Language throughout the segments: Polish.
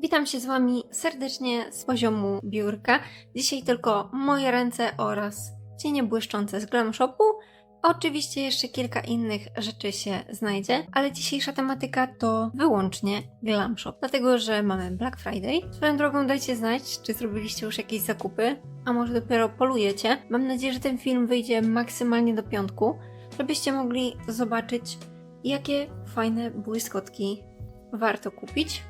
Witam się z Wami serdecznie z poziomu biurka. Dzisiaj tylko moje ręce oraz cienie błyszczące z Glam Shopu. Oczywiście jeszcze kilka innych rzeczy się znajdzie, ale dzisiejsza tematyka to wyłącznie Glam Shop, dlatego że mamy Black Friday. Swoją drogą dajcie znać, czy zrobiliście już jakieś zakupy, a może dopiero polujecie. Mam nadzieję, że ten film wyjdzie maksymalnie do piątku, żebyście mogli zobaczyć, jakie fajne błyskotki warto kupić.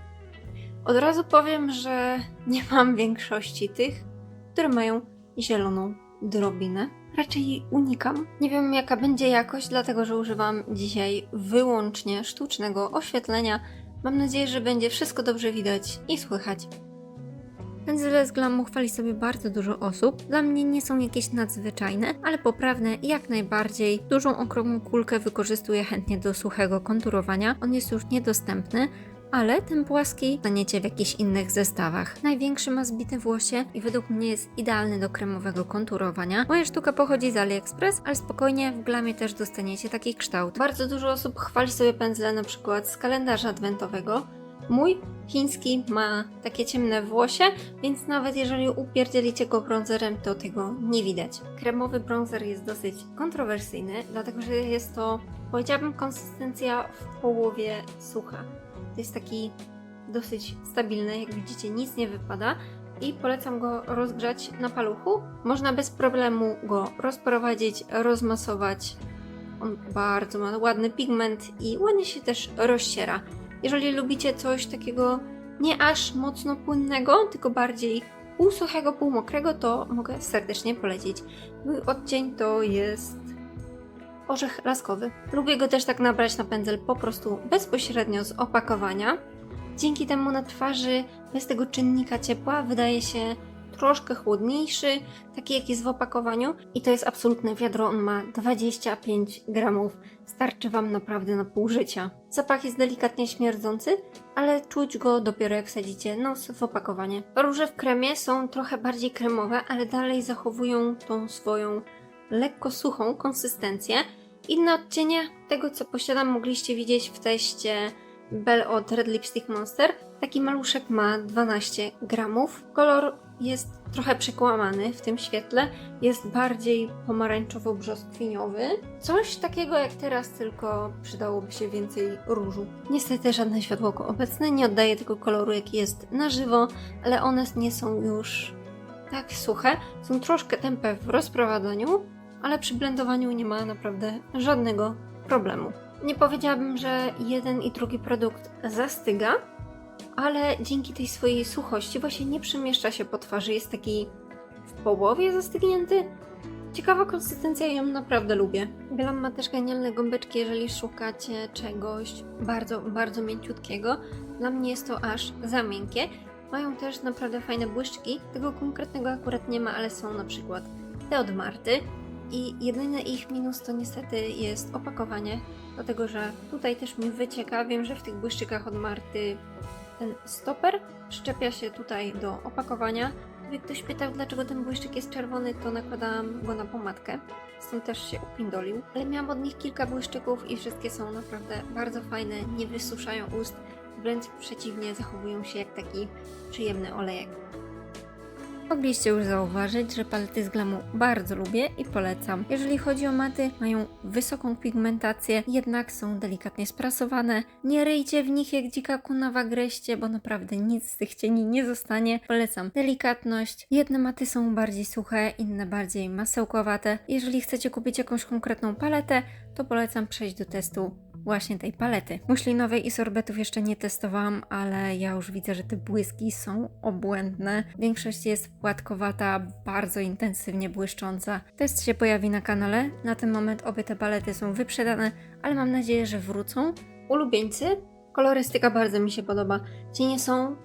Od razu powiem, że nie mam większości tych, które mają zieloną drobinę. Raczej unikam. Nie wiem jaka będzie jakość, dlatego że używam dzisiaj wyłącznie sztucznego oświetlenia. Mam nadzieję, że będzie wszystko dobrze widać i słychać. Pędzle z glamu chwali sobie bardzo dużo osób. Dla mnie nie są jakieś nadzwyczajne, ale poprawne jak najbardziej. Dużą okrągłą kulkę wykorzystuję chętnie do suchego konturowania. On jest już niedostępny, ale ten płaski znajdziecie w jakichś innych zestawach. Największy ma zbite włosie i według mnie jest idealny do kremowego konturowania. Moja sztuka pochodzi z AliExpress, ale spokojnie w glamie też dostaniecie taki kształt. Bardzo dużo osób chwali sobie pędzle na przykład z kalendarza adwentowego. Mój chiński ma takie ciemne włosie, więc nawet jeżeli upierdzielicie go bronzerem, to tego nie widać. Kremowy bronzer jest dosyć kontrowersyjny, dlatego że jest to, powiedziałabym, konsystencja w połowie sucha. Jest taki dosyć stabilny, jak widzicie nic nie wypada i polecam go rozgrzać na paluchu. Można bez problemu go rozprowadzić, rozmasować. On bardzo ma ładny pigment i ładnie się też rozciera. Jeżeli lubicie coś takiego nie aż mocno płynnego, tylko bardziej pół suchego, pół mokrego, to mogę serdecznie polecić. Mój odcień to jest orzech laskowy. Lubię go też tak nabrać na pędzel po prostu bezpośrednio z opakowania. Dzięki temu na twarzy bez tego czynnika ciepła wydaje się troszkę chłodniejszy, taki jak jest w opakowaniu i to jest absolutne wiadro, on ma 25 gramów, starczy Wam naprawdę na pół życia. Zapach jest delikatnie śmierdzący, ale czuć go dopiero jak wsadzicie nos w opakowanie. Róże w kremie są trochę bardziej kremowe, ale dalej zachowują tą swoją lekko suchą konsystencję. Inne odcienie tego, co posiadam, mogliście widzieć w teście Bell od Red Lipstick Monster. Taki maluszek ma 12 gramów. Kolor jest trochę przekłamany w tym świetle. Jest bardziej pomarańczowo-brzoskwiniowy. Coś takiego jak teraz, tylko przydałoby się więcej różu. Niestety żadne światłoko obecne nie oddaje tego koloru, jaki jest na żywo, ale one nie są już tak suche. Są troszkę tępe w rozprowadzaniu, ale przy blendowaniu nie ma naprawdę żadnego problemu. Nie powiedziałabym, że jeden i drugi produkt zastyga, ale dzięki tej swojej suchości właśnie nie przemieszcza się po twarzy. Jest taki w połowie zastygnięty. Ciekawa konsystencja, ją naprawdę lubię. Glam ma też genialne gąbeczki, jeżeli szukacie czegoś bardzo, bardzo mięciutkiego. Dla mnie jest to aż za miękkie. Mają też naprawdę fajne błyszczki. Tego konkretnego akurat nie ma, ale są na przykład te od Marty. I jedyny ich minus to niestety jest opakowanie, dlatego że tutaj też mi wycieka. Wiem, że w tych błyszczykach od Marty ten stoper przyczepia się tutaj do opakowania. Gdyby ktoś pytał, dlaczego ten błyszczyk jest czerwony, to nakładałam go na pomadkę. Stąd też się upindolił. Ale miałam od nich kilka błyszczyków i wszystkie są naprawdę bardzo fajne, nie wysuszają ust, wręcz przeciwnie, zachowują się jak taki przyjemny olejek. Mogliście już zauważyć, że palety z glamu bardzo lubię i polecam. Jeżeli chodzi o maty, mają wysoką pigmentację, jednak są delikatnie sprasowane. Nie ryjcie w nich jak dzika kuna w agreście, bo naprawdę nic z tych cieni nie zostanie. Polecam delikatność. Jedne maty są bardziej suche, inne bardziej masełkowate. Jeżeli chcecie kupić jakąś konkretną paletę, to polecam przejść do testu właśnie tej palety. Muślinowej i sorbetów jeszcze nie testowałam, ale ja już widzę, że te błyski są obłędne. Większość jest płatkowata, bardzo intensywnie błyszcząca. Test się pojawi na kanale. Na ten moment obie te palety są wyprzedane, ale mam nadzieję, że wrócą. Ulubieńcy. Kolorystyka bardzo mi się podoba. Cienie są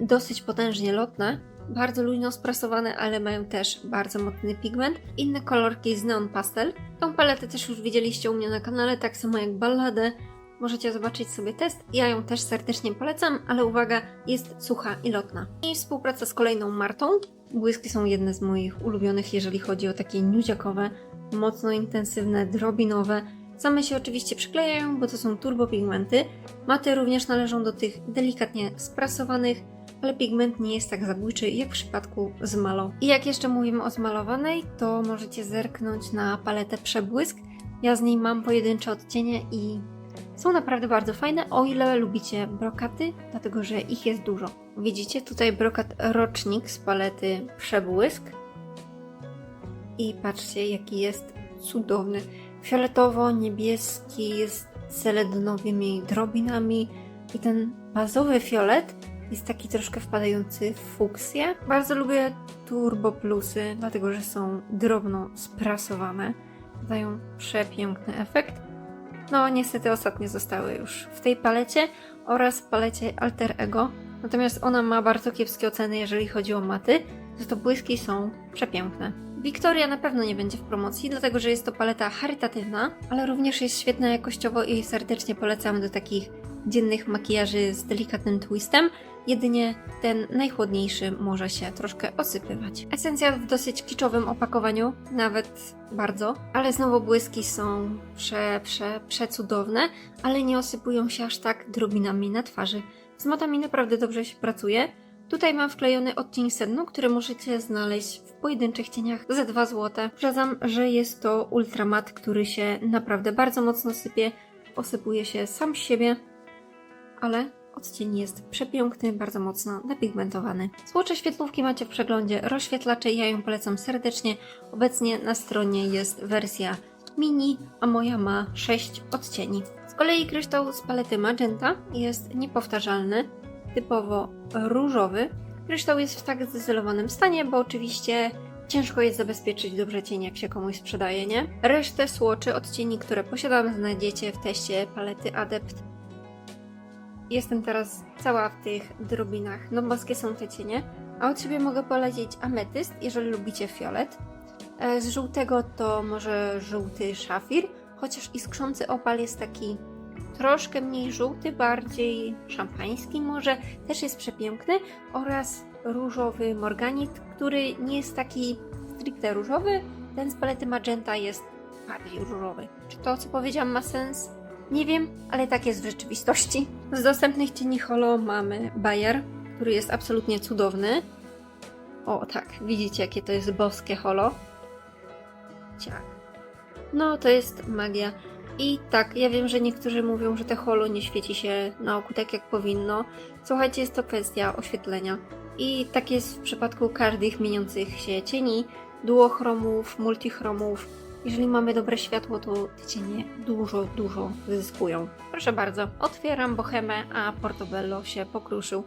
dosyć potężnie lotne, bardzo luźno sprasowane, ale mają też bardzo mocny pigment. Inne kolorki z Neon Pastel. Tą paletę też już widzieliście u mnie na kanale, tak samo jak balladę. Możecie zobaczyć sobie test. Ja ją też serdecznie polecam, ale uwaga, jest sucha i lotna. I współpraca z kolejną Martą. Błyski są jedne z moich ulubionych, jeżeli chodzi o takie nudziakowe, mocno intensywne, drobinowe. Same się oczywiście przyklejają, bo to są turbopigmenty. Maty również należą do tych delikatnie sprasowanych. Ale pigment nie jest tak zabójczy jak w przypadku z Malo. I jak jeszcze mówimy o zmalowanej, to możecie zerknąć na paletę Przebłysk. Ja z niej mam pojedyncze odcienie i są naprawdę bardzo fajne, o ile lubicie brokaty, dlatego że ich jest dużo. Widzicie tutaj brokat rocznik z palety Przebłysk. I patrzcie, jaki jest cudowny. Fioletowo-niebieski jest z drobinami i ten bazowy fiolet jest taki troszkę wpadający w fuksję. Bardzo lubię Turbo Plusy, dlatego że są drobno sprasowane. Dają przepiękny efekt. No, niestety ostatnie zostały już w tej palecie oraz w palecie Alter Ego. Natomiast ona ma bardzo kiepskie oceny, jeżeli chodzi o maty, za to błyski są przepiękne. Wiktoria na pewno nie będzie w promocji, dlatego że jest to paleta charytatywna, ale również jest świetna jakościowo i serdecznie polecam do takich dziennych makijaży z delikatnym twistem. Jedynie ten najchłodniejszy może się troszkę osypywać. Esencja w dosyć kiczowym opakowaniu, nawet bardzo, ale znowu błyski są prze, prze, przecudowne, ale nie osypują się aż tak drobinami na twarzy. Z matami naprawdę dobrze się pracuje. Tutaj mam wklejony odcień sedno, który możecie znaleźć w pojedynczych cieniach za 2 zł. Przedzam, że jest to ultramat, który się naprawdę bardzo mocno sypie, osypuje się sam z siebie, ale odcień jest przepiękny, bardzo mocno napigmentowany. Złocze świetlówki macie w przeglądzie rozświetlacze, ja ją polecam serdecznie. Obecnie na stronie jest wersja mini, a moja ma 6 odcieni. Z kolei kryształ z palety Magenta jest niepowtarzalny, typowo różowy. Kryształ jest w tak zdecydowanym stanie, bo oczywiście ciężko jest zabezpieczyć dobrze cień, jak się komuś sprzedaje, nie? Resztę słoczy odcieni, które posiadam, znajdziecie w teście palety Adept. Jestem teraz cała w tych drobinach, no boskie są te cienie. A od siebie mogę polecić ametyst, jeżeli lubicie fiolet. E, Z żółtego to może żółty szafir, chociaż iskrzący opal jest taki troszkę mniej żółty, bardziej szampański może, też jest przepiękny oraz różowy morganit, który nie jest taki stricte różowy, ten z palety magenta jest bardziej różowy. Czy to, co powiedziałam, ma sens? Nie wiem, ale tak jest w rzeczywistości. Z dostępnych cieni holo mamy Bayer, który jest absolutnie cudowny. O tak, widzicie jakie to jest boskie holo. Ciach. No, to jest magia. I tak, ja wiem, że niektórzy mówią, że te holo nie świeci się na oku tak jak powinno. Słuchajcie, jest to kwestia oświetlenia. I tak jest w przypadku każdych mieniących się cieni, duochromów, multichromów. Jeżeli mamy dobre światło, to te cienie dużo, dużo zyskują. Proszę bardzo, otwieram bohemę, a Portobello się pokruszył.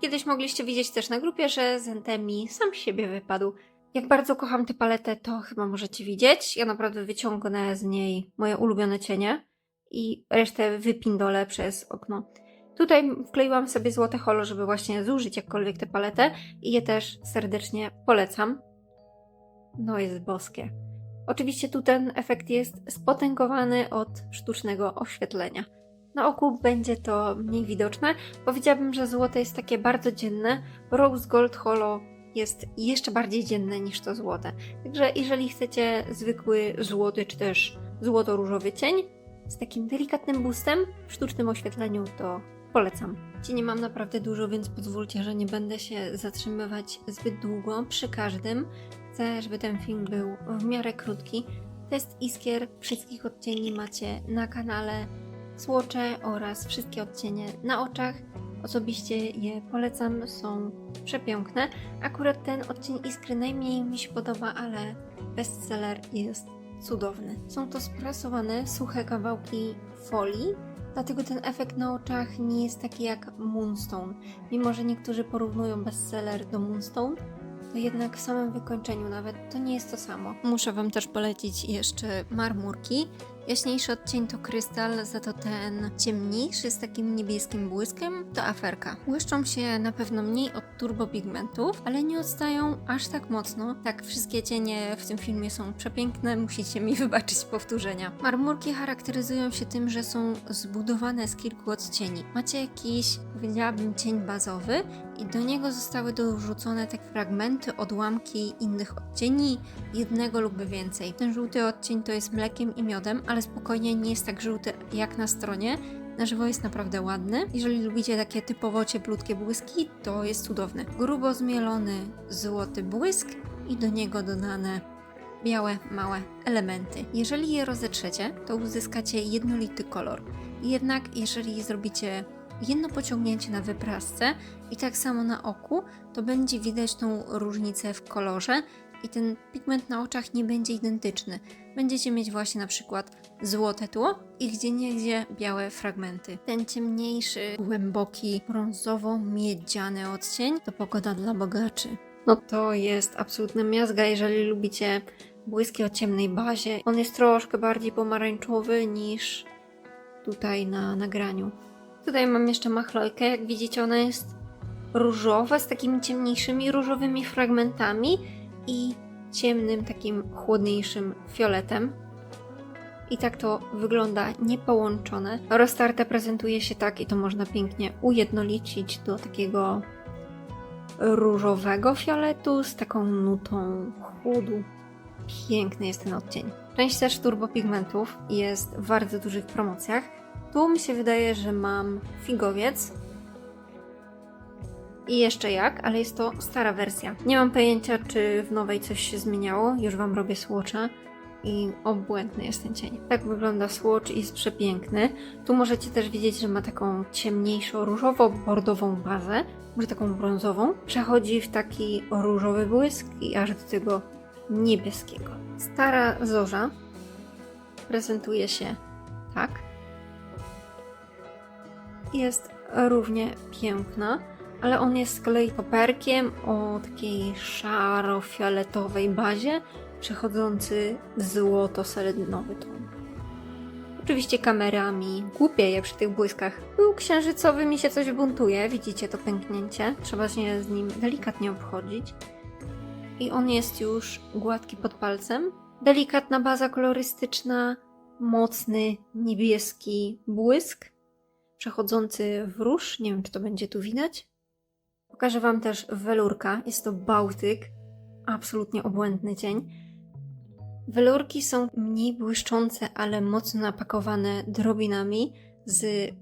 Kiedyś mogliście widzieć też na grupie, że Zentemi sam siebie wypadł. Jak bardzo kocham tę paletę, to chyba możecie widzieć. Ja naprawdę wyciągnę z niej moje ulubione cienie i resztę wypindolę przez okno. Tutaj wkleiłam sobie złote holo, żeby właśnie zużyć jakkolwiek tę paletę i je też serdecznie polecam. No jest boskie. Oczywiście tu ten efekt jest spotęgowany od sztucznego oświetlenia. Na oku będzie to mniej widoczne. Powiedziałabym, że złote jest takie bardzo dzienne. Rose Gold Holo jest jeszcze bardziej dzienne niż to złote. Także jeżeli chcecie zwykły złoty czy też złoto-różowy cień z takim delikatnym boostem w sztucznym oświetleniu, to polecam. Cieni mam naprawdę dużo, więc pozwólcie, że nie będę się zatrzymywać zbyt długo przy każdym. Chcę, żeby ten film był w miarę krótki. Test iskier wszystkich odcieni macie na kanale Słocze oraz wszystkie odcienie na oczach. Osobiście je polecam, są przepiękne. Akurat ten odcień iskry najmniej mi się podoba, ale bestseller jest cudowny. Są to sprasowane, suche kawałki folii, dlatego ten efekt na oczach nie jest taki jak Moonstone. Mimo, że niektórzy porównują bestseller do Moonstone, to jednak w samym wykończeniu nawet to nie jest to samo. Muszę Wam też polecić jeszcze marmurki. Jaśniejszy odcień to krystal, za to ten ciemniejszy z takim niebieskim błyskiem to aferka. Błyszczą się na pewno mniej od turbopigmentów, ale nie odstają aż tak mocno. Tak, wszystkie cienie w tym filmie są przepiękne, musicie mi wybaczyć powtórzenia. Marmurki charakteryzują się tym, że są zbudowane z kilku odcieni. Macie jakiś, powiedziałabym, cień bazowy i do niego zostały dorzucone te fragmenty, odłamki innych odcieni, jednego lub więcej. Ten żółty odcień to jest mlekiem i miodem, ale spokojnie nie jest tak żółty jak na stronie. Na żywo jest naprawdę ładny. Jeżeli lubicie takie typowo cieplutkie błyski, to jest cudowny. Grubo zmielony złoty błysk i do niego dodane białe, małe elementy. Jeżeli je rozetrzecie, to uzyskacie jednolity kolor. Jednak jeżeli zrobicie jedno pociągnięcie na wyprasce i tak samo na oku, to będzie widać tą różnicę w kolorze i ten pigment na oczach nie będzie identyczny. Będziecie mieć właśnie na przykład złote tło i gdzie niegdzie białe fragmenty. Ten ciemniejszy, głęboki, brązowo-miedziany odcień to pogoda dla bogaczy. No to jest absolutna miazga, jeżeli lubicie błyski o ciemnej bazie. On jest troszkę bardziej pomarańczowy niż tutaj na nagraniu. Tutaj mam jeszcze machlojkę, jak widzicie ona jest różowa z takimi ciemniejszymi różowymi fragmentami i ciemnym takim chłodniejszym fioletem. I tak to wygląda niepołączone. Roztarte prezentuje się tak i to można pięknie ujednolicić do takiego różowego fioletu z taką nutą chłodu. Piękny jest ten odcień. Część też turbopigmentów jest w bardzo dużych promocjach. Tu mi się wydaje, że mam figowiec. I jeszcze jak, ale jest to stara wersja. Nie mam pojęcia, czy w nowej coś się zmieniało. Już wam robię słocza. I obłędny jest ten cień. Tak wygląda słocz i jest przepiękny. Tu możecie też widzieć, że ma taką ciemniejszą, różowo-bordową bazę. Może taką brązową. Przechodzi w taki różowy błysk i aż do tego niebieskiego. Stara zorza prezentuje się tak. Jest równie piękna, ale on jest z kolei koperkiem o takiej szaro-fioletowej bazie, przechodzący w złoto-seledynowy ton. Oczywiście kamerami głupieje przy tych błyskach. Był księżycowy mi się coś buntuje, widzicie to pęknięcie. Trzeba się z nim delikatnie obchodzić. I on jest już gładki pod palcem. Delikatna baza kolorystyczna, mocny niebieski błysk, przechodzący w róż. Nie wiem, czy to będzie tu widać. Pokażę Wam też welurka. Jest to Bałtyk. Absolutnie obłędny cień. Welurki są mniej błyszczące, ale mocno napakowane drobinami z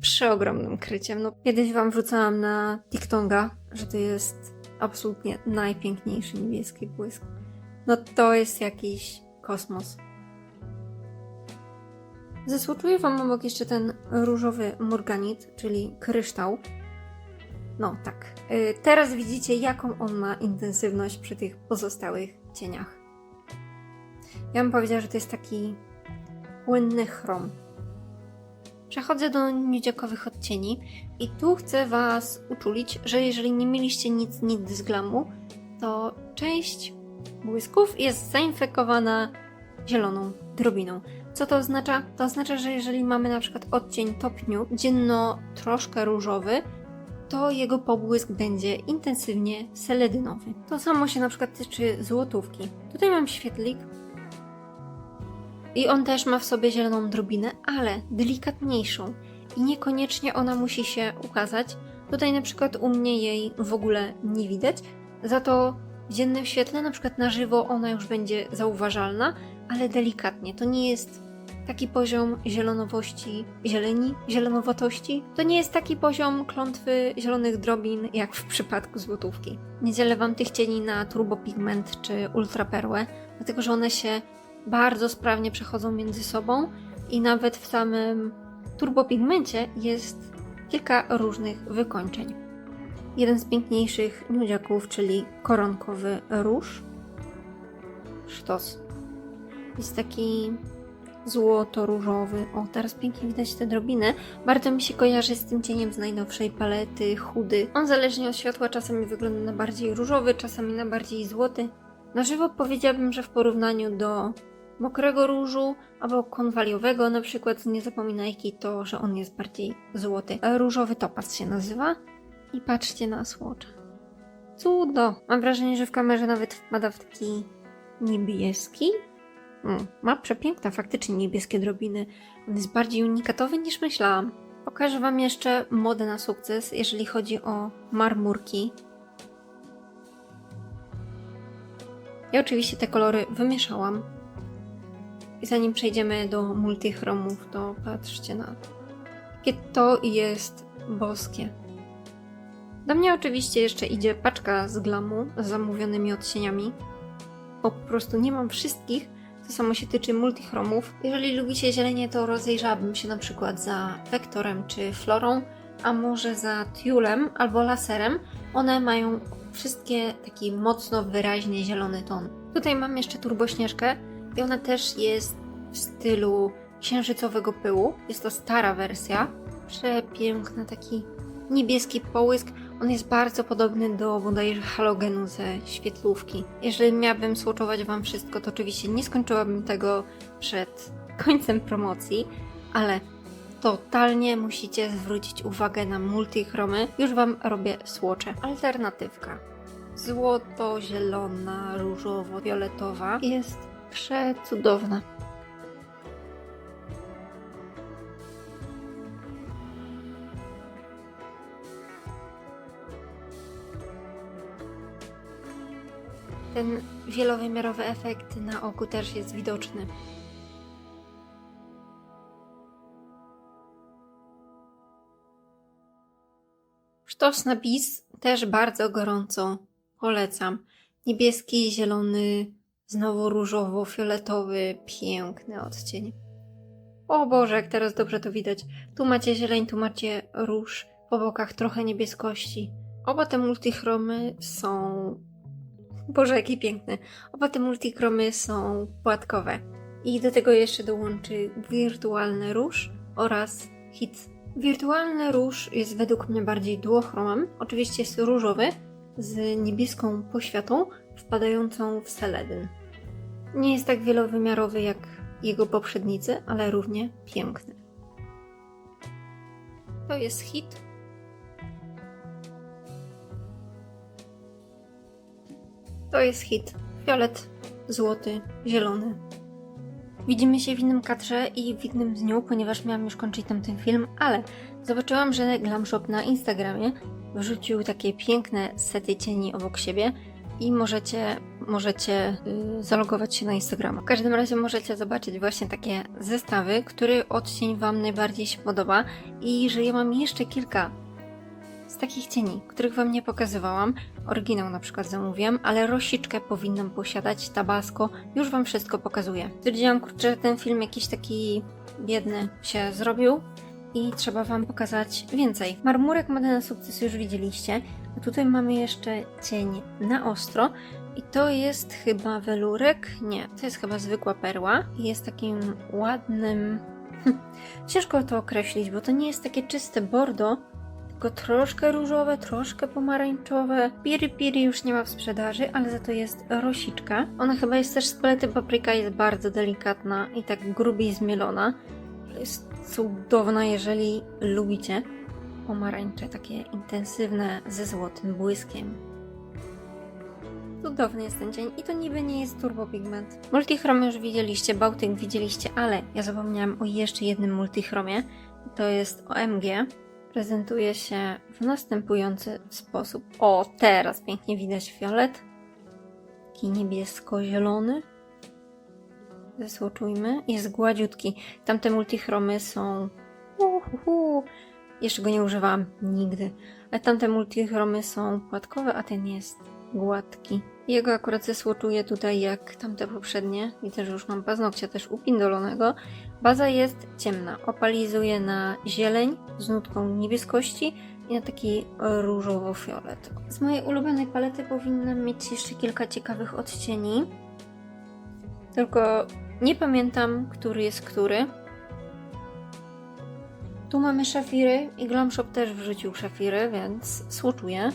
przeogromnym kryciem. No, kiedyś Wam wrzucałam na TikToka, że to jest absolutnie najpiękniejszy niebieski błysk. No to jest jakiś kosmos. Zasłuchuję Wam obok jeszcze ten różowy morganit, czyli kryształ. No tak. Yy, teraz widzicie, jaką on ma intensywność przy tych pozostałych cieniach. Ja bym powiedziała, że to jest taki płynny chrom. Przechodzę do niedziakowych odcieni i tu chcę Was uczulić, że jeżeli nie mieliście nic nigdy z glamu, to część błysków jest zainfekowana zieloną drobiną. Co to oznacza? To oznacza, że jeżeli mamy na przykład odcień top nude, dzienno troszkę różowy, to jego pobłysk będzie intensywnie seledynowy. To samo się na przykład tyczy złotówki. Tutaj mam świetlik i on też ma w sobie zieloną drobinę, ale delikatniejszą i niekoniecznie ona musi się ukazać. Tutaj na przykład u mnie jej w ogóle nie widać, za to w dziennym świetle, na przykład na żywo, ona już będzie zauważalna, ale delikatnie. To nie jest taki poziom zielonowości, zieleni, zielonowatości. To nie jest taki poziom klątwy zielonych drobin, jak w przypadku złotówki. Nie dzielę Wam tych cieni na turbopigment czy ultraperłę, dlatego że one się bardzo sprawnie przechodzą między sobą i nawet w samym turbopigmencie jest kilka różnych wykończeń. Jeden z piękniejszych nudziaków, czyli koronkowy róż. Sztos. Jest taki złoto-różowy. O, teraz pięknie widać te drobiny. Bardzo mi się kojarzy z tym cieniem z najnowszej palety, chudy. On zależnie od światła czasami wygląda na bardziej różowy, czasami na bardziej złoty. Na żywo powiedziałabym, że w porównaniu do mokrego różu albo konwaliowego na przykład, nie zapominajki to, że on jest bardziej złoty. Różowy topaz się nazywa. I patrzcie na słocza. Cudo! Mam wrażenie, że w kamerze nawet wpada w taki niebieski. Ma przepiękne faktycznie niebieskie drobiny. On jest bardziej unikatowy niż myślałam. Pokażę Wam jeszcze modę na sukces, jeżeli chodzi o marmurki. Ja oczywiście te kolory wymieszałam. I zanim przejdziemy do multichromów, to patrzcie na to. Jakie to jest boskie. Do mnie oczywiście jeszcze idzie paczka z glamu z zamówionymi odcieniami, po prostu nie mam wszystkich. To samo się tyczy multichromów. Jeżeli lubicie zielenie, to rozejrzałabym się na przykład za Vektorem czy Florą, a może za Tulem albo Laserem. One mają wszystkie taki mocno wyraźnie zielony ton. Tutaj mam jeszcze turbośnieżkę i ona też jest w stylu księżycowego pyłu. Jest to stara wersja. Przepiękny taki niebieski połysk. On jest bardzo podobny do bodajże halogenu ze świetlówki. Jeżeli miałabym słuczować Wam wszystko, to oczywiście nie skończyłabym tego przed końcem promocji, ale totalnie musicie zwrócić uwagę na multichromy. Już Wam robię słocze. Alternatywka. Złoto-zielona, różowo-fioletowa jest przecudowna. Ten wielowymiarowy efekt na oku też jest widoczny. Sztos na bis też bardzo gorąco polecam. Niebieski, zielony, znowu różowo-fioletowy, piękny odcień. O Boże, jak teraz dobrze to widać. Tu macie zieleń, tu macie róż, po bokach trochę niebieskości. Oba te multichromy są Boże, jaki piękny. Oba te multikromy są płatkowe. I do tego jeszcze dołączy wirtualny róż oraz hit. Wirtualny róż jest według mnie bardziej duochromem. Oczywiście jest różowy z niebieską poświatą wpadającą w seledyn. Nie jest tak wielowymiarowy jak jego poprzednicy, ale równie piękny. To jest hit To jest hit. Fiolet, złoty, zielony. Widzimy się w innym kadrze i w innym dniu, ponieważ miałam już kończyć tamten film, ale zobaczyłam, że Glam Shop na Instagramie wrzucił takie piękne sety cieni obok siebie i możecie, możecie yy, zalogować się na Instagrama. W każdym razie możecie zobaczyć właśnie takie zestawy, który odcień Wam najbardziej się podoba i że ja mam jeszcze kilka z takich cieni, których Wam nie pokazywałam. Oryginał na przykład zamówiłam, ale rosiczkę powinnam posiadać, tabasco. Już Wam wszystko pokazuję. Stwierdziłam, kurczę, że ten film jakiś taki biedny się zrobił i trzeba Wam pokazać więcej. Marmurek Mody na sukces już widzieliście, a tutaj mamy jeszcze cień na ostro i to jest chyba welurek? Nie, to jest chyba zwykła perła i jest takim ładnym... Ciężko to określić, bo to nie jest takie czyste bordo, tylko troszkę różowe, troszkę pomarańczowe. Piri Piri już nie ma w sprzedaży, ale za to jest rosiczka. Ona chyba jest też z palety papryka, jest bardzo delikatna i tak grubiej zmielona. Jest cudowna, jeżeli lubicie pomarańcze, takie intensywne ze złotym błyskiem. Cudowny jest ten cień i to niby nie jest turbopigment. Multichrom już widzieliście, Bałtyk widzieliście, ale ja zapomniałam o jeszcze jednym multichromie. To jest OMG prezentuje się w następujący sposób. O, teraz pięknie widać fiolet. Taki niebiesko-zielony. Zesłoczujmy. Jest gładziutki. Tamte multichromy są... Uhuhu. Jeszcze go nie używałam nigdy. Ale tamte multichromy są płatkowe, a ten jest gładki. Jego akurat zesłoczuję tutaj jak tamte poprzednie. Widzę, że już mam paznokcia też upindolonego. Baza jest ciemna. Opalizuje na zieleń z nutką niebieskości i na taki różowo-fiolet. Z mojej ulubionej palety powinnam mieć jeszcze kilka ciekawych odcieni. Tylko nie pamiętam, który jest który. Tu mamy szafiry i Glam Shop też wrzucił szafiry, więc słuczuję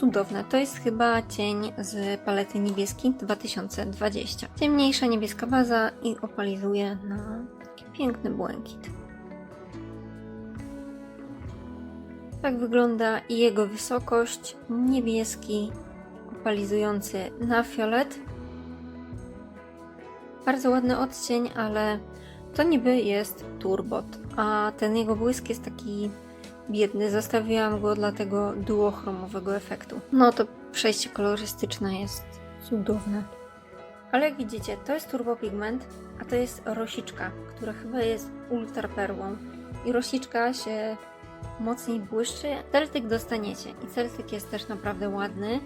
cudowne. To jest chyba cień z palety niebieskiej 2020. Ciemniejsza niebieska baza i opalizuje na piękny błękit. Tak wygląda jego wysokość. Niebieski, opalizujący na fiolet. Bardzo ładny odcień, ale to niby jest turbot, a ten jego błysk jest taki biedny. Zostawiłam go dla tego duochromowego efektu. No to przejście kolorystyczne jest cudowne. Ale jak widzicie, to jest turbopigment, a to jest rosiczka, która chyba jest ultra perłą. i rosiczka się mocniej błyszczy. Celtyk dostaniecie i Celtyk jest też naprawdę ładny.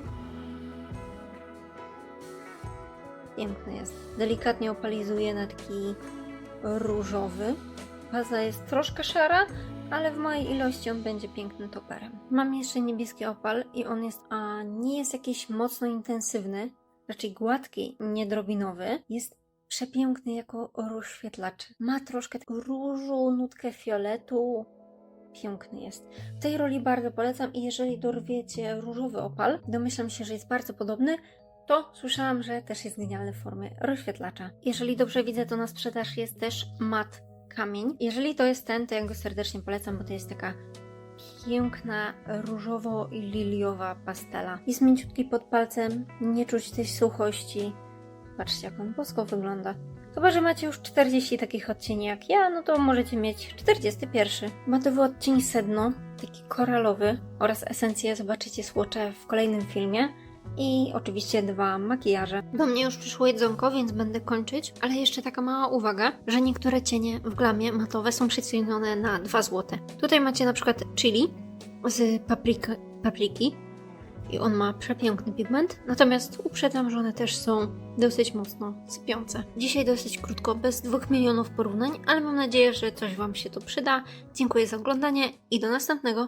Piękny jest. Delikatnie opalizuje na taki różowy. Baza jest troszkę szara, ale w mojej ilości on będzie pięknym toperem. Mam jeszcze niebieski opal i on jest, a nie jest jakiś mocno intensywny, raczej gładki, niedrobinowy. Jest przepiękny jako rozświetlacz. Ma troszkę różu, nutkę fioletu. Piękny jest. W tej roli bardzo polecam i jeżeli dorwiecie różowy opal, domyślam się, że jest bardzo podobny, to słyszałam, że też jest genialny w formie rozświetlacza. Jeżeli dobrze widzę, to na sprzedaż jest też mat kamień. Jeżeli to jest ten, to ja go serdecznie polecam, bo to jest taka piękna, różowo-liliowa pastela. Jest mięciutki pod palcem, nie czuć tej suchości. Patrzcie, jak on bosko wygląda. Chyba, że macie już 40 takich odcieni jak ja, no to możecie mieć 41. Matowy odcień sedno, taki koralowy oraz esencję zobaczycie słocze w kolejnym filmie. I oczywiście dwa makijaże. Do mnie już przyszło jedzonko, więc będę kończyć, ale jeszcze taka mała uwaga, że niektóre cienie w glamie matowe są przecenione na 2 zł. Tutaj macie na przykład chili z papryka, papryki i on ma przepiękny pigment, natomiast uprzedzam, że one też są dosyć mocno sypiące. Dzisiaj dosyć krótko, bez dwóch milionów porównań, ale mam nadzieję, że coś Wam się tu przyda. Dziękuję za oglądanie i do następnego.